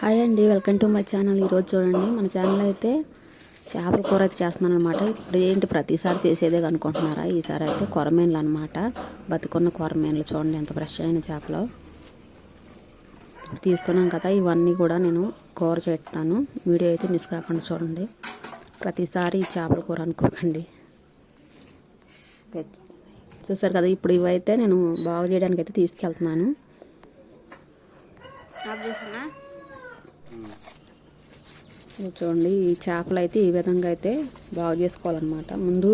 Hi అండి welcome to my channel. ఈరోజు చూడండి మన ఛానల్ అయితే చేపల కూర అయితే చేస్తున్నాను అనమాట ఇప్పుడు ఏంటి ప్రతిసారి చేసేదే అనుకుంటున్నారా? ఈసారి అయితే కొరమేన్లు అనమాట బతుకున్న కొరమేన్లు చూడండి ఎంత ఫ్రెష్ అయిన చేపలు. తీస్తున్నాం కదా ఇవన్నీ కూడా నేను కూర చేస్తాను. వీడియో అయితే మిస్ కాకుండా చూడండి. ప్రతిసారి ఈ చేపల కూర అనుకోకండి. చూసారు కదా ఇప్పుడు ఇవైతే నేను బాగు చేయడానికి అయితే తీసుకెళ్తున్నాను చూడండి ఈ చేపలు అయితే ఈ విధంగా అయితే బాగు చేసుకోవాలన్నమాట. ముందు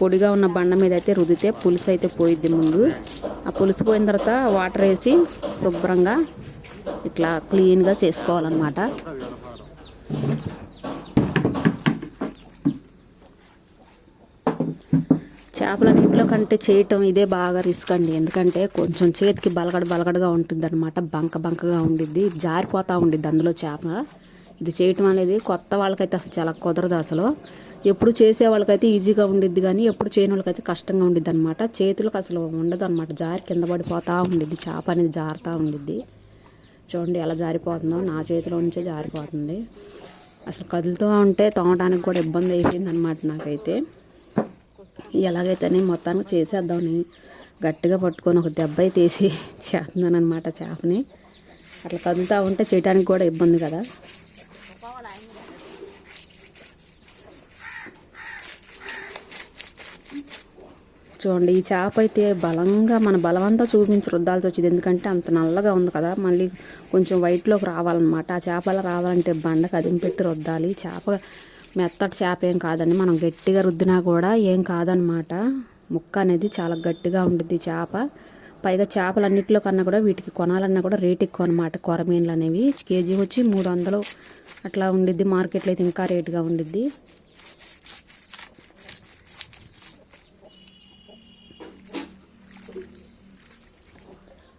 పొడిగా ఉన్న బండ మీద అయితే రుదితే పులుసు అయితే పోయిద్ది ముందు. ఆ పులుసు పోయిన తర్వాత వాటర్ వేసి శుభ్రంగా ఇట్లా క్లీన్గా చేసుకోవాలన్నమాట. చేపల నీటిలో కంటే చేయటం ఇదే బాగా రిస్క్ అండి. ఎందుకంటే కొంచెం చేతికి బలగడ బలగడగా ఉంటుంది అనమాట బంక బంకగా ఉండిద్ది జారిపోతూ ఉండిద్ది అందులో చేప. ఇది చేయటం అనేది కొత్త వాళ్ళకైతే అసలు చాలా కుదరదు అసలు. ఎప్పుడు చేసే వాళ్ళకైతే ఈజీగా ఉండిద్ది కానీ ఎప్పుడు చేయని వాళ్ళకైతే కష్టంగా ఉండిద్ది అనమాట చేతులకు అసలు ఉండదు అనమాట జారి కింద పడిపోతూ ఉండిద్ది. చేప అనేది జారుతూ ఉండిద్ది. చూడండి ఎలా జారిపోతుందో. నా చేతిలో నుంచే జారిపోతుంది. అసలు కదులుతూ ఉంటే తోమడానికి కూడా ఇబ్బంది అయిపోయింది అనమాట నాకైతే. ఎలాగైతేనే మొత్తానికి చేసేద్దామని గట్టిగా పట్టుకొని ఒక దెబ్బ అయితే వేసి చేస్తున్నాను అనమాట చేపని. అట్లా కదులుతూ ఉంటే చేయడానికి కూడా ఇబ్బంది కదా. చూడండి ఈ చేప అయితే బలంగా మన బలవంతా చూపించి రుద్దాల్సి వచ్చింది. ఎందుకంటే అంత నల్లగా ఉంది కదా మళ్ళీ కొంచెం వైట్లోకి రావాలన్నమాట. ఆ చేపలా రావాలంటే బండకు అదిం పెట్టి రుద్దాలి. చేప మెత్తటి చేప ఏం కాదండి మనం గట్టిగా రుద్దినా కూడా ఏం కాదనమాట ముక్క అనేది చాలా గట్టిగా ఉంటుంది చేప. పైగా చేపలన్నింటిలో కన్నా కూడా వీటికి కొనాలన్నా కూడా రేట్ ఎక్కువ అనమాట కొరమీన్లు అనేవి. కేజీ వచ్చి మూడు వందలు అట్లా ఉండిద్ది. మార్కెట్లో అయితే ఇంకా రేటుగా ఉండిద్ది.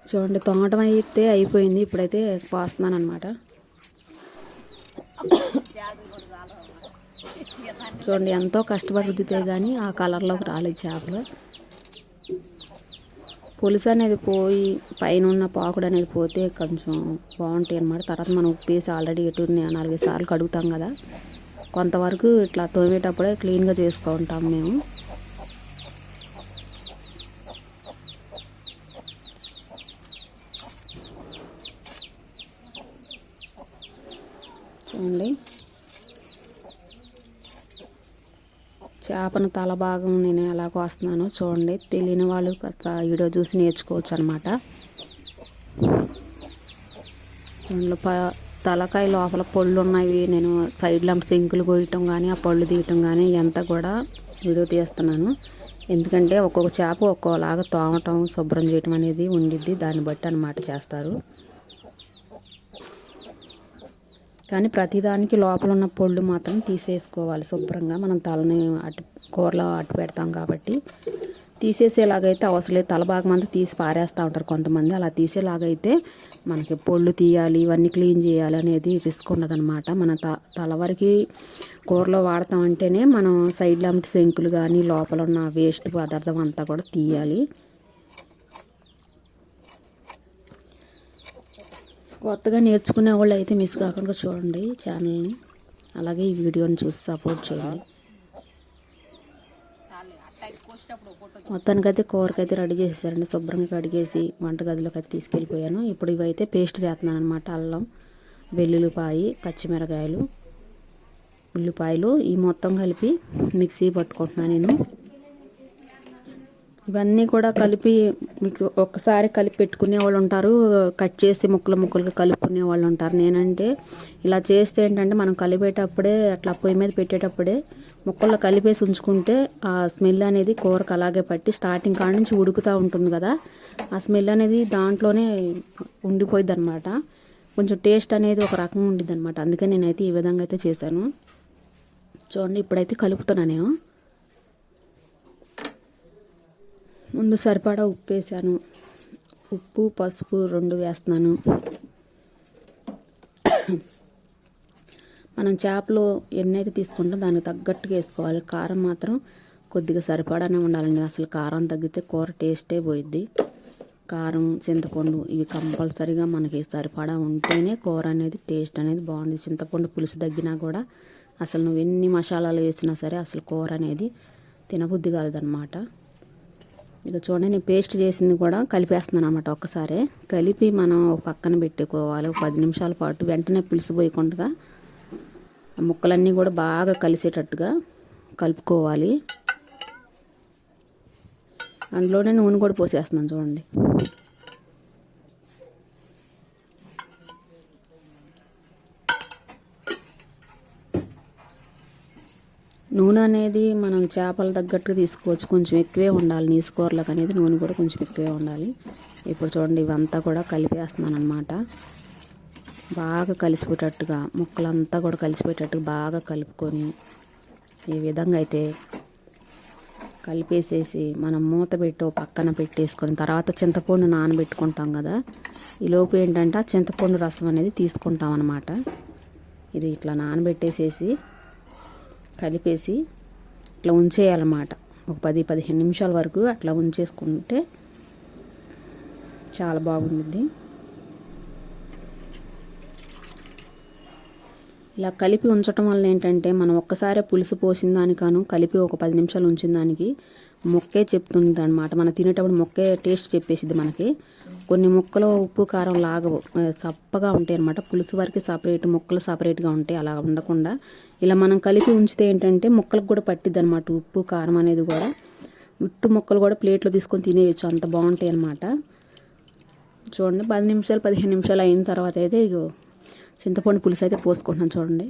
చూడండి తోమటం అయితే అయిపోయింది. ఇప్పుడైతే పోస్తున్నాను అనమాట చూడండి ఎంతో కష్టపడి రుద్దితే కానీ ఆ కలర్లోకి రాలేదు చేపలు. పులుసు అనేది పోయి పైన ఉన్న పాకుడు అనేది పోతే కొంచెం బాగుంటాయి అనమాట తర్వాత మనం ఉప్పేసి ఆల్రెడీ ఎటు నాలుగైదు సార్లు కడుగుతాం కదా. కొంతవరకు ఇట్లా తోమేటప్పుడే క్లీన్గా చేసుకుంటాం మేము చూడండి చేపను తల భాగం నేను ఎలా కోస్తున్నానో చూడండి. తెలియని వాళ్ళు కాస్త వీడియో చూసి నేర్చుకోవచ్చు అనమాట చూడండి ప తలకాయ లోపల పళ్ళు ఉన్నవి నేను సైడ్లో సింకులు కోయటం కానీ ఆ పళ్ళు తీయటం కానీ ఎంత కూడా వీడియో తీస్తున్నాను. ఎందుకంటే ఒక్కొక్క చేప ఒక్కోలాగా తోమటం శుభ్రం చేయటం అనేది ఉండిద్ది. దాన్ని బట్టి అనమాట చేస్తారు. కానీ ప్రతిదానికి లోపల ఉన్న పొళ్ళు మాత్రం తీసేసుకోవాలి శుభ్రంగా. మనం తలని అటు కూరలో అటు పెడతాం కాబట్టి తీసేసేలాగైతే అవసరం లేదు. తల భాగం అంతా తీసి పారేస్తూ ఉంటారు కొంతమంది. అలా తీసేలాగైతే మనకి పొళ్ళు తీయాలి ఇవన్నీ క్లీన్ చేయాలి అనేది రిస్క్ ఉండదన్నమాట. మన త తల వరకు కూరలో వాడతామంటేనే మనం సైడ్లో శంకులు కానీ లోపల ఉన్న వేస్ట్ పదార్థం అంతా కూడా తీయాలి. కొత్తగా నేర్చుకునే వాళ్ళు అయితే మిస్ కాకుండా చూడండి ఛానల్ని అలాగే ఈ వీడియోని చూసి సపోర్ట్ చేయండి. మొత్తానికైతే కూరకైతే రెడీ చేసేసారండి. శుభ్రంగా కడిగేసి వంటగదిలోకి అయితే తీసుకెళ్ళిపోయాను. ఇప్పుడు ఇవైతే పేస్ట్ చేస్తున్నాను అనమాట అల్లం వెల్లుల్లిపాయి పచ్చిమిరకాయలు ఉల్లిపాయలు ఈ మొత్తం కలిపి మిక్సీ పట్టుకుంటున్నాను నేను. ఇవన్నీ కూడా కలిపి మీకు ఒక్కసారి కలిపి పెట్టుకునే వాళ్ళు ఉంటారు. కట్ చేసి ముక్కలు ముక్కలుగా కలుపుకునే వాళ్ళు ఉంటారు. నేనంటే ఇలా చేస్తే ఏంటంటే మనం కలిపేటప్పుడే అట్లా పొయ్యి మీద పెట్టేటప్పుడే ముక్కల్లో కలిపేసి ఉంచుకుంటే ఆ స్మెల్ అనేది కూరకు అలాగే పట్టి స్టార్టింగ్ కాడ నుంచి ఉడుకుతూ ఉంటుంది కదా. ఆ స్మెల్ అనేది దాంట్లోనే ఉండిపోయింది అనమాట కొంచెం టేస్ట్ అనేది ఒక రకంగా ఉండిద్ది అనమాట అందుకే నేనైతే ఈ విధంగా అయితే చేశాను. చూడండి ఇప్పుడైతే కలుపుతున్నాను నేను. ముందు సరిపడా ఉప్పు వేసాను ఉప్పు పసుపు రెండు వేస్తున్నాను. మనం చేపలు ఎన్నైతే తీసుకుంటాం దానికి తగ్గట్టుగా వేసుకోవాలి. కారం మాత్రం కొద్దిగా సరిపడానే ఉండాలండి. అసలు కారం తగ్గితే కూర టేస్టే పోయిద్ది. కారం చింతపండు ఇవి కంపల్సరీగా మనకి సరిపడా ఉంటేనే కూర అనేది టేస్ట్ అనేది బాగుంది. చింతపండు పులుసు తగ్గినా కూడా అసలు నువ్వు ఎన్ని మసాలాలు వేసినా సరే అసలు కూర అనేది తినబుద్ధి కాదనమాట ఇక చూడండి నేను పేస్ట్ చేసింది కూడా కలిపేస్తున్నాను అనమాట ఒక్కసారి. కలిపి మనం పక్కన పెట్టుకోవాలి. ఒక పది నిమిషాల పాటు వెంటనే పులుసు పోయకుండా ముక్కలన్నీ కూడా బాగా కలిసేటట్టుగా కలుపుకోవాలి. అందులోనే నూనె కూడా పోసేస్తున్నాను చూడండి నూనె అనేది మనం చేపల తగ్గట్టుగా తీసుకోవచ్చు. కొంచెం ఎక్కువే ఉండాలి. నీసు కూరలకు అనేది నూనె కూడా కొంచెం ఎక్కువే ఉండాలి. ఇప్పుడు చూడండి ఇవంతా కూడా కలిపేస్తున్నాను అనమాట బాగా కలిసిపోయేటట్టుగా ముక్కలంతా కూడా కలిసిపోయేటట్టుగా బాగా కలుపుకొని ఈ విధంగా అయితే కలిపేసేసి మనం మూత పెట్టి పక్కన పెట్టేసుకొని తర్వాత చింతపండు నానబెట్టుకుంటాం కదా ఈ లోపు ఏంటంటే ఆ చింతపండు రసం అనేది తీసుకుంటాం అనమాట ఇది ఇట్లా నానబెట్టేసేసి కలిపేసి అట్లా ఉంచేయాలన్నమాట. ఒక పది పదిహేను నిమిషాల వరకు అట్లా ఉంచేసుకుంటే చాలా బాగుంటుంది ఇలా కలిపి ఉంచటం వల్ల ఏంటంటే మనం ఒక్కసారే పులుసు పోసిన దానికాను కలిపి ఒక పది నిమిషాలు ఉంచిన దానికి మొక్కే చెప్తుంది అనమాట మనం తినేటప్పుడు మొక్కే టేస్ట్ చెప్పేసిద్ది మనకి. కొన్ని మొక్కలు ఉప్పు కారం లాగవు. సప్పగా చప్పగా ఉంటాయి అనమాట పులుసు వరకు సపరేట్ ముక్కలు సపరేట్గా ఉంటాయి. అలా ఉండకుండా ఇలా మనం కలిపి ఉంచితే ఏంటంటే మొక్కలకు కూడా పట్టిద్ది అనమాట ఉప్పు కారం అనేది కూడా. ఉట్టు మొక్కలు కూడా ప్లేట్లో తీసుకొని తినేయచ్చు. అంత బాగుంటాయి అనమాట చూడండి పది నిమిషాలు పదిహేను నిమిషాలు అయిన తర్వాత అయితే ఇగో చింతపండు పులుసు అయితే పోసుకుంటున్నాను చూడండి.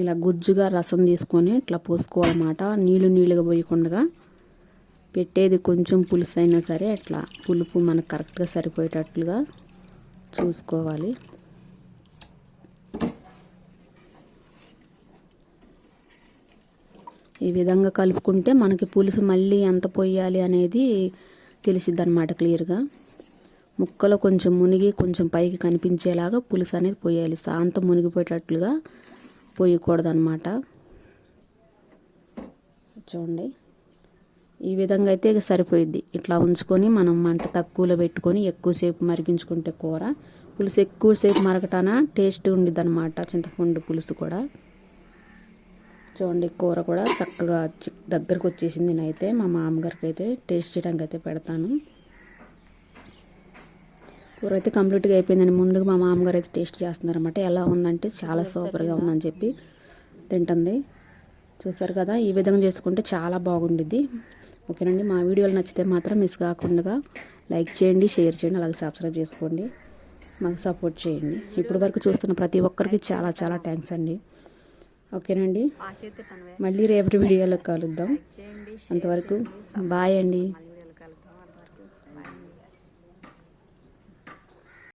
ఇలా గుజ్జుగా రసం తీసుకొని ఇట్లా పోసుకోవాలన్నమాట. నీళ్ళు నీళ్ళుగా పోయకుండా పెట్టేది కొంచెం పులుసు అయినా సరే అట్లా పులుపు మనకు కరెక్ట్గా సరిపోయేటట్లుగా చూసుకోవాలి. ఈ విధంగా కలుపుకుంటే మనకి పులుసు మళ్ళీ ఎంత పోయాలి అనేది తెలిసిద్ది అనమాట క్లియర్గా. ముక్కలో కొంచెం మునిగి కొంచెం పైకి కనిపించేలాగా పులుసు అనేది పోయాలి. శాంతం మునిగిపోయేటట్లుగా పోయకూడదు అనమాట చూడండి. ఈ విధంగా అయితే ఇక సరిపోయిద్ది. ఇట్లా ఉంచుకొని మనం మంట తక్కువలో పెట్టుకొని ఎక్కువసేపు మరిగించుకుంటే కూర. పులుసు ఎక్కువసేపు మరగటాన టేస్ట్ ఉండిద్ది అనమాట చింతపండు పులుసు కూడా. చూడండి కూర కూడా చక్కగా దగ్గరకు వచ్చేసింది నేనైతే మా మామగారికి అయితే టేస్ట్ చేయడానికి అయితే పెడతాను. కూర అయితే కంప్లీట్గా అయిపోయిందని ముందుగా మా మామగారు అయితే టేస్ట్ చేస్తున్నారన్నమాట. ఎలా ఉందంటే చాలా సూపర్గా ఉందని చెప్పి తింటుంది. చూసారు కదా ఈ విధంగా చేసుకుంటే చాలా బాగుండిద్ది. ఓకేనండి మా వీడియోలు నచ్చితే మాత్రం మిస్ కాకుండా లైక్ చేయండి షేర్ చేయండి అలాగే సబ్స్క్రైబ్ చేసుకోండి. మాకు సపోర్ట్ చేయండి. ఇప్పటి వరకు చూస్తున్న ప్రతి ఒక్కరికి చాలా చాలా థ్యాంక్స్ అండి. ఓకేనండి మళ్ళీ రేపటి వీడియోలో కలుద్దాం. అంతవరకు బాయ్ అండి.